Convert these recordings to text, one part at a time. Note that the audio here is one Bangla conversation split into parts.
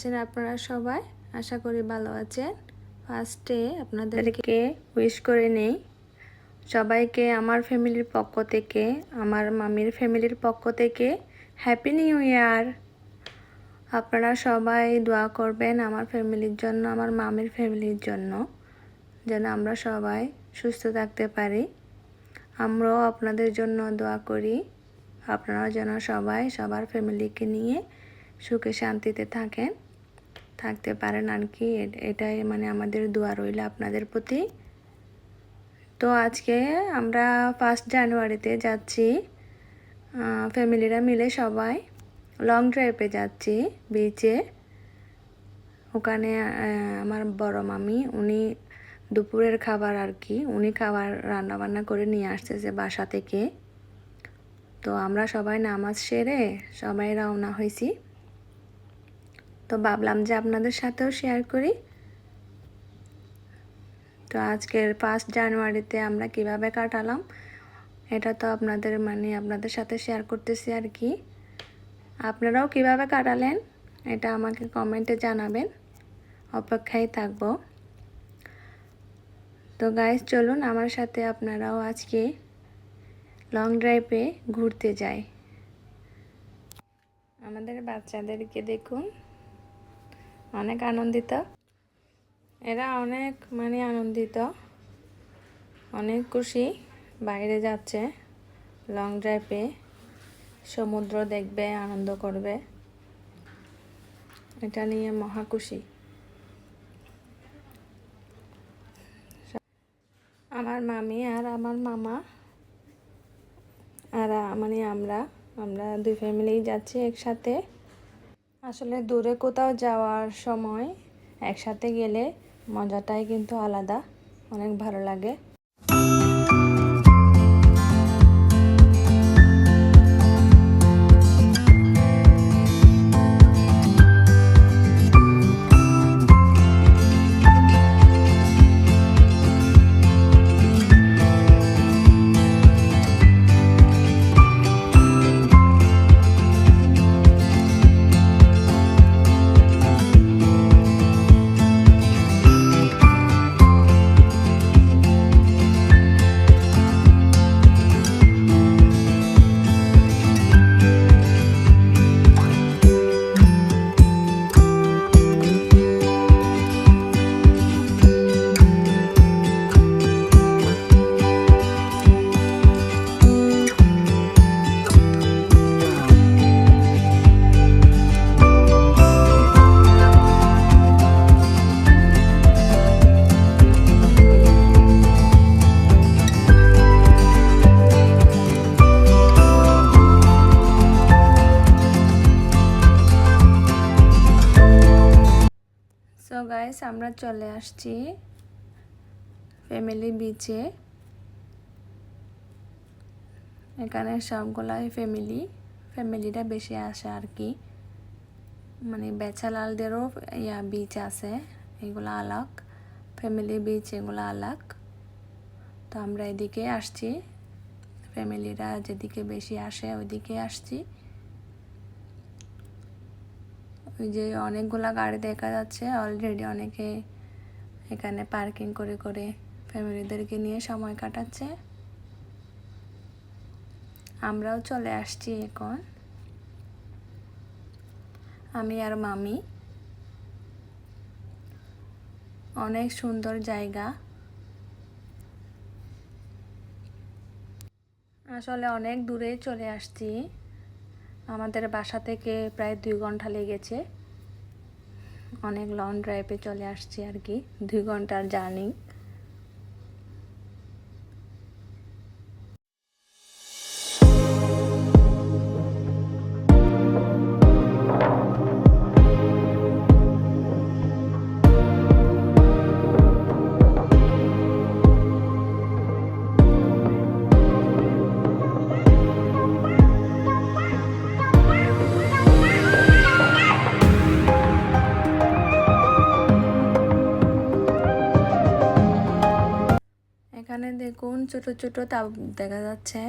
আছেন আপনারা সবাই? আশা করি ভালো আছেন। ফার্স্টে আপনাদেরকে উইশ করে নেই, সবাইকে, আমার ফ্যামিলির পক্ষ থেকে, আমার মামির ফ্যামিলির পক্ষ থেকে হ্যাপি নিউ ইয়ার আপনারা সবাই দোয়া করবেন আমার ফ্যামিলির জন্য, আমার মামির ফ্যামিলির জন্য, যেন আমরা সবাই সুস্থ থাকতে পারি। আমরাও আপনাদের জন্য দোয়া করি। আপনারা যেন সবাই সবার ফ্যামিলিকে নিয়ে সুখে শান্তিতে থাকেন। থাকতে পারেন আর কি এটাই মানে আমাদের দোয়া রইল আপনাদের প্রতি। তো আজকে আমরা ফার্স্ট জানুয়ারিতে যাচ্ছি ফ্যামিলিরা মিলে সবাই লং ড্রাইভে যাচ্ছি বিচে ওখানে আমার বড় মামি, উনি দুপুরের খাবার আর কি উনি খাবার রান্না বান্না করে নিয়ে আসতেছে বাসা থেকে। তো আমরা সবাই নামাজ সেরে সবাই রওনা হয়েছি। তো ভাবলাম যে আপনাদের সাথেও শেয়ার করি। তো আজকের ফার্স্ট জানুয়ারিতে আমরা কীভাবে কাটালাম, এটা তো আপনাদের মানে আপনাদের সাথে শেয়ার করতেছি আর কি। আপনারাও কীভাবে কাটালেন, এটা আমাকে কমেন্টে জানাবেন। অপেক্ষায় থাকব। তো গাইজ চলুন আমার সাথে আপনারাও আজকে লং ড্রাইভে ঘুরতে যাই। আমাদের বাচ্চাদেরকে দেখুন। অনেক আনন্দিত। এরা অনেক মানে আনন্দিত। অনেক খুশি। বাইরে যাচ্ছে। লং ড্রাইভে সমুদ্র দেখবে, আনন্দ করবে। এটা নিয়ে মহা খুশি। আমার মামি আর আমার মামা আর মানে আমরা আমরা দুই ফ্যামিলি যাচ্ছি একসাথে। আসলে দূরে কোথাও যাওয়ার সময় একসাথে গেলে মজাটাই কিন্তু আলাদা অনেক ভালো লাগে। আমরা চলে আসছি ফ্যামিলি বিচে এখানে সবগুলাই ফ্যামিলি ফ্যামিলিটা বেশি আসে আর কি। মানে বেচালালদেরও ইয়া বিচ আছে, এগুলো আলাক। ফ্যামিলি বিচ এগুলো আলাক। তো আমরা এদিকে আসছি। ফ্যামিলিরা যেদিকে বেশি আসে ওইদিকে আসছি। ওই যে অনেকগুলা গাড়ি দেখা যাচ্ছে অলরেডি অনেকে এখানে পার্কিং করে করে ফ্যামিলিদেরকে নিয়ে সময় কাটাচ্ছে। আমরাও চলে আসছি এখন। আমি আর মামি। অনেক সুন্দর জায়গা। আসলে অনেক দূরে চলে আসছি। আমাদের বাসা থেকে প্রায় দুই ঘণ্টা লেগেছে। অনেক লং ড্রাইভে চলে আসছি আর কি। দুই ঘণ্টার জার্নি ছোট ছোট তাপ দেখা যাচ্ছে।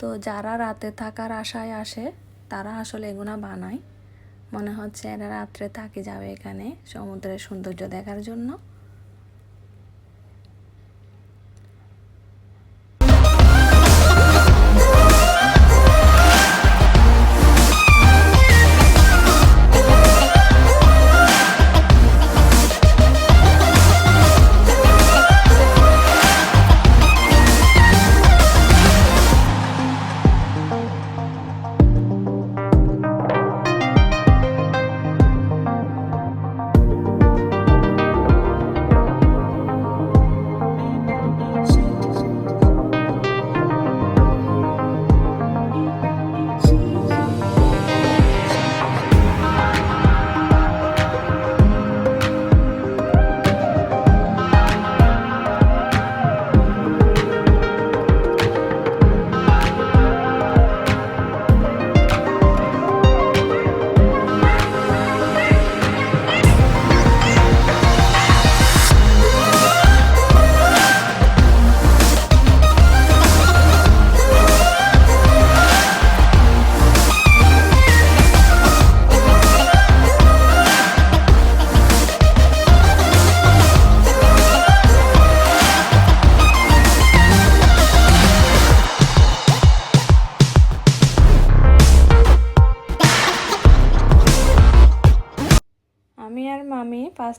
তো যারা রাতে থাকার আশায় আসে, তারা আসলে এগুলো বানায়। মনে হচ্ছে এরা রাত্রে থাকে যাবে এখানে সমুদ্রের সৌন্দর্য দেখার জন্য।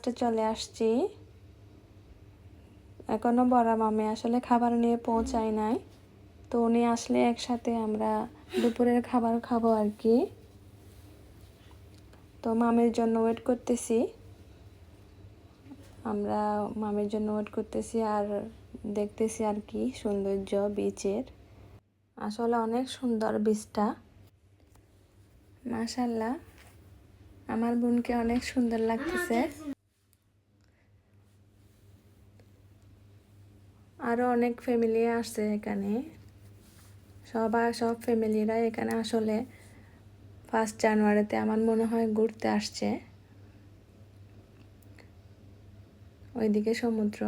ফার্স্টে চলে আসছি। এখনও বড় মামি আসলে খাবার নিয়ে পৌঁছায় নাই। তো উনি আসলে একসাথে আমরা দুপুরের খাবার খাব আর কি। তো মামির জন্য ওয়েট করতেছি। আমরা মামির জন্য ওয়েট করতেছি আর দেখতেছি আর কি সৌন্দর্য বিচের আসলে অনেক সুন্দর বীজটা মাশাল্লাহ আমার বোনকে অনেক সুন্দর লাগতেছে। আরও অনেক ফ্যামিলি আসছে এখানে। সবাই সব ফ্যামিলিরা এখানে আসলে ফার্স্ট জানুয়ারিতে আমার মনে হয় ঘুরতে আসছে। ওইদিকে সমুদ্র।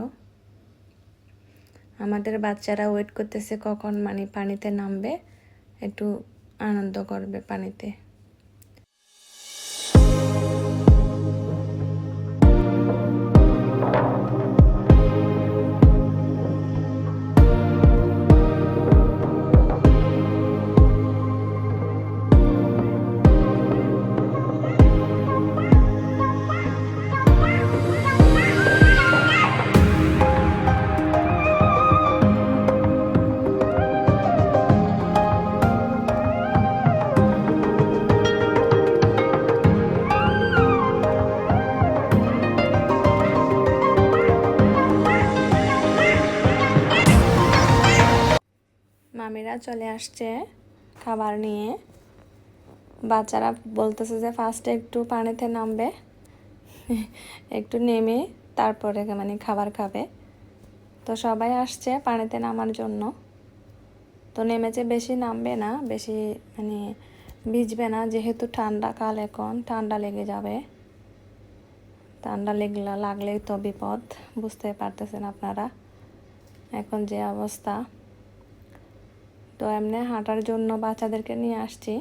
আমাদের বাচ্চারা ওয়েট করতেছে কখন মানে পানিতে নামবে। একটু আনন্দ করবে পানিতে। চলে আসছে খাবার নিয়ে। বাচ্চারা বলতেছে যে ফার্স্টে একটু পানিতে নামবে, একটু নেমে তারপরে মানে খাবার খাবে। তো সবাই আসছে পানিতে নামার জন্য। তো নেমেছে বেশি নামবে না, বেশি মানে ভিজবে না, যেহেতু ঠান্ডা কাল এখন, ঠান্ডা লেগে যাবে। ঠান্ডা লেগলা লাগলেই তো বিপদ, বুঝতে পারতেছেন আপনারা। এখন যে অবস্থা। তো এমনি হাঁটার জন্য বাচ্চাদেরকে নিয়ে আসছি।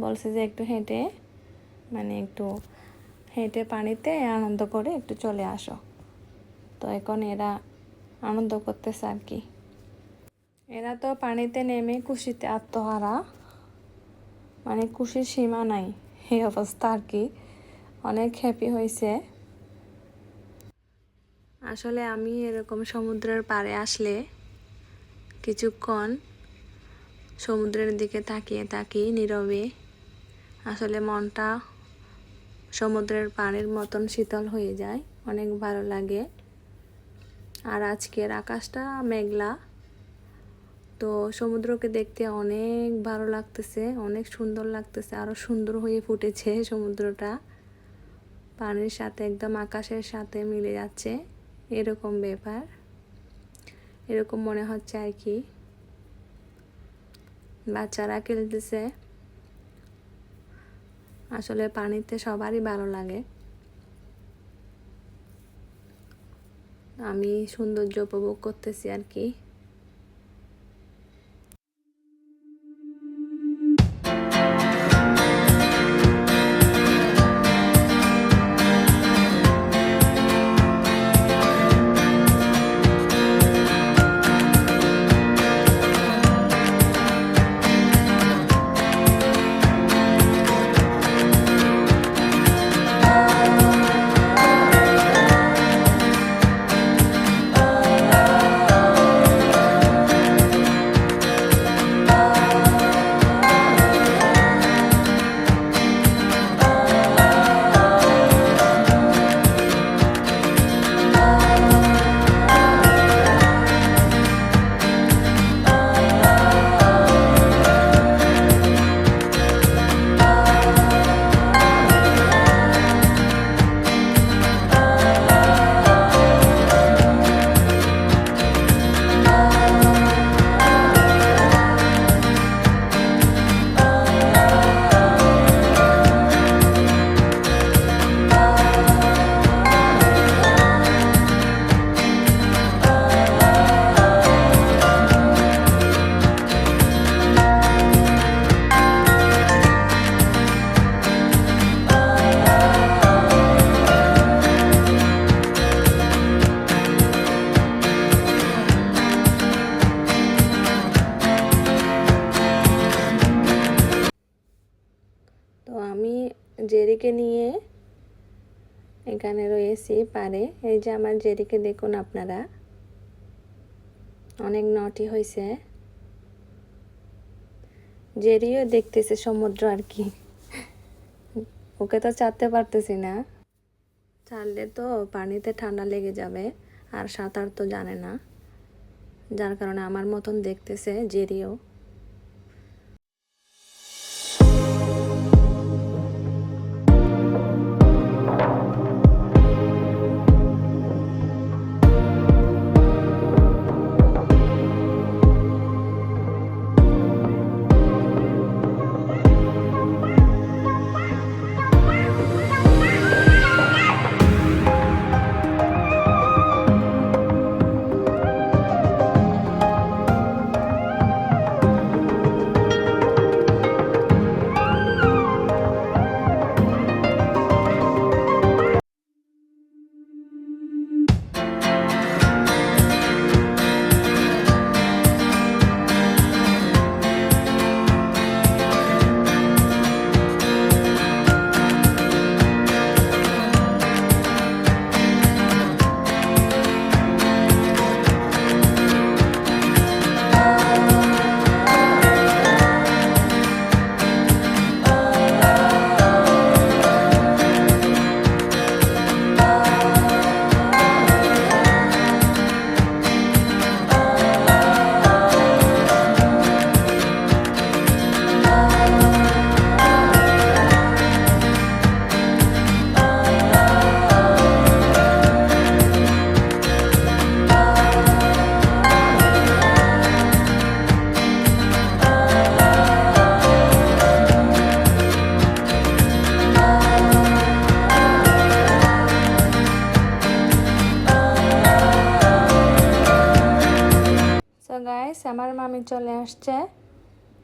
বলছে যে একটু হেঁটে মানে একটু হেঁটে পানিতে আনন্দ করে একটু চলে আসো। তো এখন এরা আনন্দ করতেছে আর কি। এরা তো পানিতে নেমে খুশিতে আত্মহারা। মানে খুশির সীমা নাই এই অবস্থা আর কি। অনেক হ্যাপি হয়েছে। আসলে আমি এরকম সমুদ্রের পাড়ে আসলে কিছুক্ষণ সমুদ্রের দিকে তাকিয়ে তাকি নীরবে। আসলে মনটা সমুদ্রের পানির মতন শীতল হয়ে যায়, অনেক ভালো লাগে। আর আজকের আকাশটা মেঘলা। তো সমুদ্রকে দেখতে অনেক ভালো লাগতেছে, অনেক সুন্দর লাগতেছে আরও সুন্দর হয়ে ফুটেছে সমুদ্রটা। পানির সাথে একদম আকাশের সাথে মিলে যাচ্ছে, এরকম ব্যাপার। এরকম মনে হচ্ছে আর কি। বাচ্চারা খেলতেছে। আসলে পানিতে সবারই ভালো লাগে। আমি সৌন্দর্য উপভোগ করতেছি আর কি। এখানে পারে। এই যে আমার জেরিকে দেখুন আপনারা। অনেক নটি হয়েছে। জেরিও দেখতেছে সমুদ্র আর কি। ওকে তো চাপতে পারতেছি না। চাললে তো পানিতে ঠান্ডা লেগে যাবে, আর সাঁতার তো জানে না। যার কারণে আমার মতন দেখতেছে জেরিও।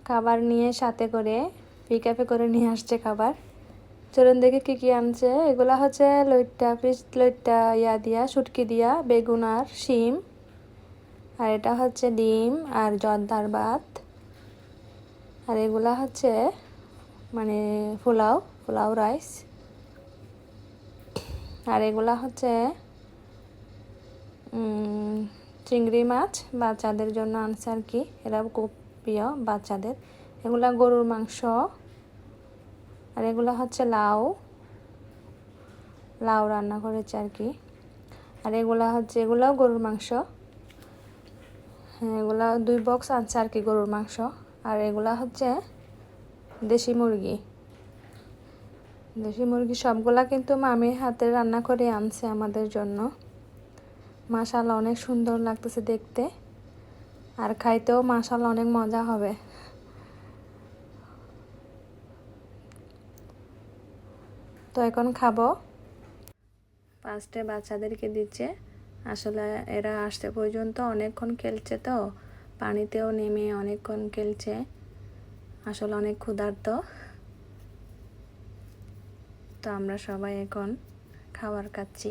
খাবার নিয়ে সাথে করে পিকআপে করে নিয়ে আসছে খাবার। চলুন দেখে কী কী আনছে। এগুলা হচ্ছে লইট্টা, পিস লইট্টা ইয়া দিয়া, শুটকি দিয়া, বেগুন আর শিম। আর এটা হচ্ছে ডিম আর জর্দার ভাত। আর এগুলা হচ্ছে মানে পোলাও পোলাও রাইস। আর এগুলা হচ্ছে চিংড়ি মাছ, বাচ্চাদের জন্য আনছে আর কি। এরা প্রিয় বাচ্চাদের। এগুলা গরুর মাংস আর এগুলো হচ্ছে লাউ। লাউ রান্না করেছে আর কি। আর এগুলা হচ্ছে, এগুলাও গরুর মাংস। এগুলা দুই বক্স আনছে আর কি গরুর মাংস। আর এগুলা হচ্ছে দেশি মুরগি। দেশি মুরগি সবগুলা কিন্তু মামির হাতে রান্না করে আনছে আমাদের জন্য। মাশাল্লাহ অনেক সুন্দর লাগতেছে দেখতে। আর খাইতেও মাশাল্লাহ অনেক মজা হবে। তো এখন খাব। ফার্স্টে বাচ্চাদেরকে দিচ্ছে। আসলে এরা আসতে পর্যন্ত অনেকক্ষণ খেলছে তো, পানিতেও নেমে অনেকক্ষণ খেলছে। আসলে অনেক ক্ষুধার্ত। তো আমরা সবাই এখন খাবার খাচ্ছি।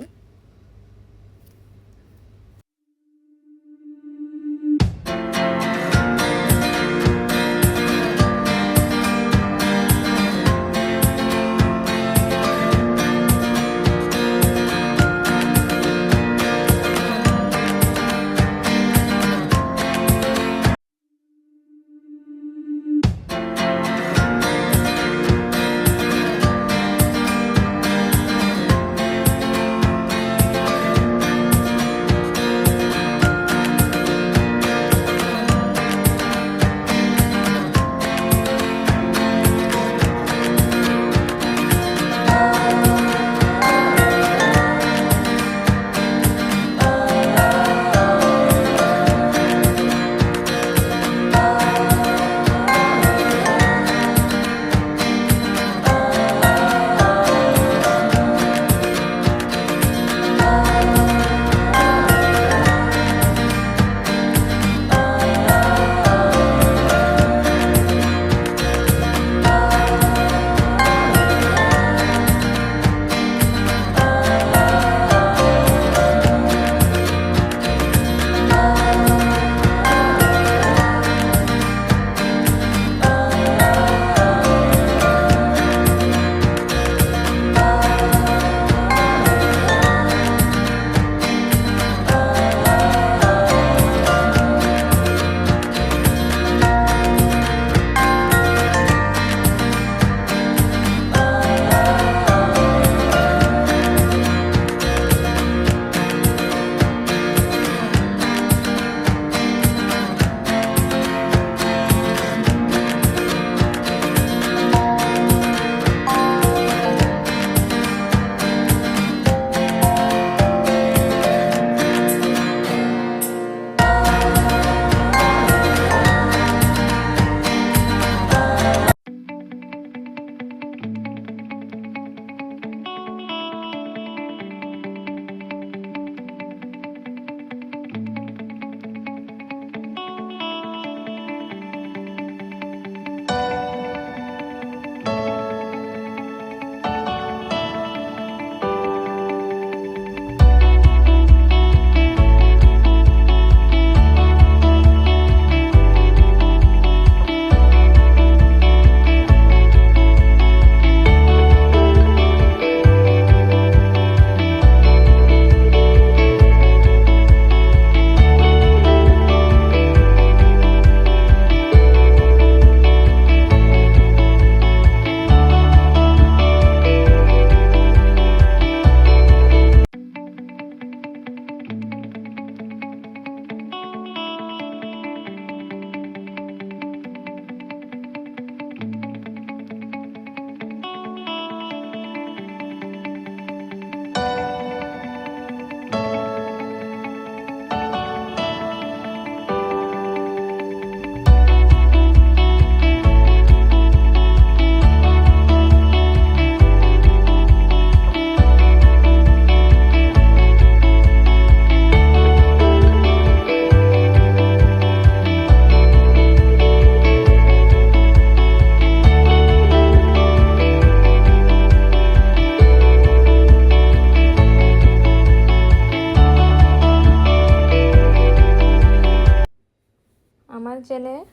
ছেলে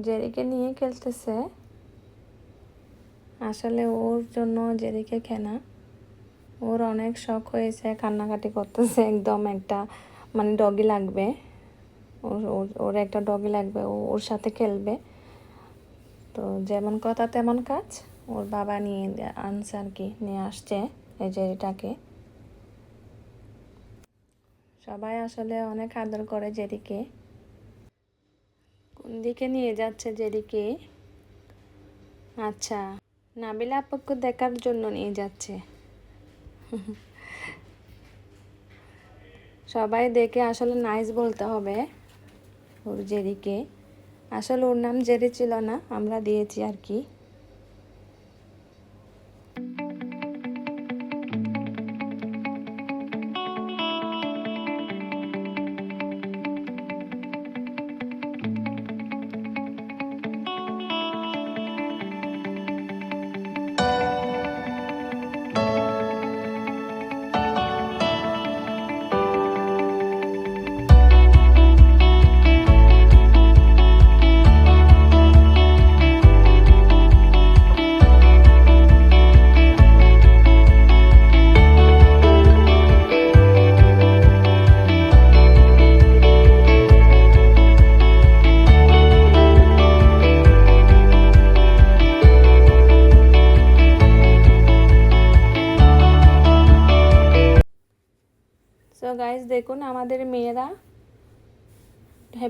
জেরিকে নিয়ে খেলতেছে। আসলে ওর জন্য জেরিকে খেনা। ওর অনেক শখ হয়েছে, কান্নাকাটি করতেছে, একদম একটা মানে ডগি লাগবে। ওর, ওর- একটা ডগি লাগবে, ও ওর সাথে খেলবে। তো যেমন কথা তেমন কাজ। ওর বাবা নিয়ে আনছে আর কি, নিয়ে আসছে এই জেরিটাকে। সবাই আসলে অনেক আদর করে জেরিকে। দিকে নিয়ে যাচ্ছে যেদিকে। আচ্ছা নাবিলা আপাকে দেখার জন্য নিয়ে যাচ্ছে। সবাই দেখে আসলে নাইস বলতে হবে ওর জেরিকে আসলে ওর নাম জেরি ছিল না, আমরা দিয়েছি আর কি।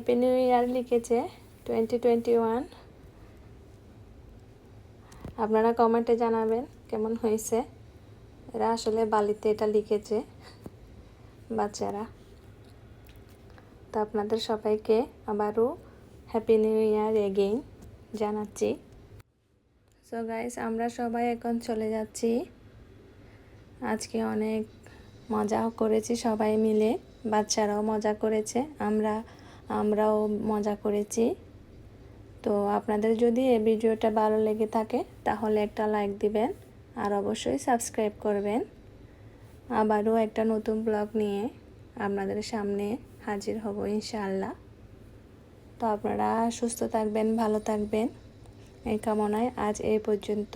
হ্যাপি নিউ ইয়ার লিখেছে টোয়েন্টি টোয়েন্টি ওয়ান আপনারা কমেন্টে জানাবেন কেমন হয়েছে। এরা আসলে বালিতে এটা লিখেছে, বাচ্চারা। তো আপনাদের সবাইকে আবারও হ্যাপি নিউ ইয়ার এগেইন জানাচ্ছি। সো গাইস আমরা সবাই এখন চলে যাচ্ছি। আজকে অনেক মজাও করেছি সবাই মিলে। বাচ্চারাও মজা করেছে, আমরা আমরাও মজা করেছি। তো আপনাদের যদি এই ভিডিওটা ভালো লেগে থাকে, তাহলে একটা লাইক দিবেন আর অবশ্যই সাবস্ক্রাইব করবেন। আবারও একটা নতুন ব্লগ নিয়ে আপনাদের সামনে হাজির হব ইনশাআল্লাহ। তো আপনারা সুস্থ থাকবেন, ভালো থাকবেন। এই কামনায় আজ এই পর্যন্ত।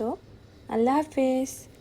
আল্লাহ হাফিজ।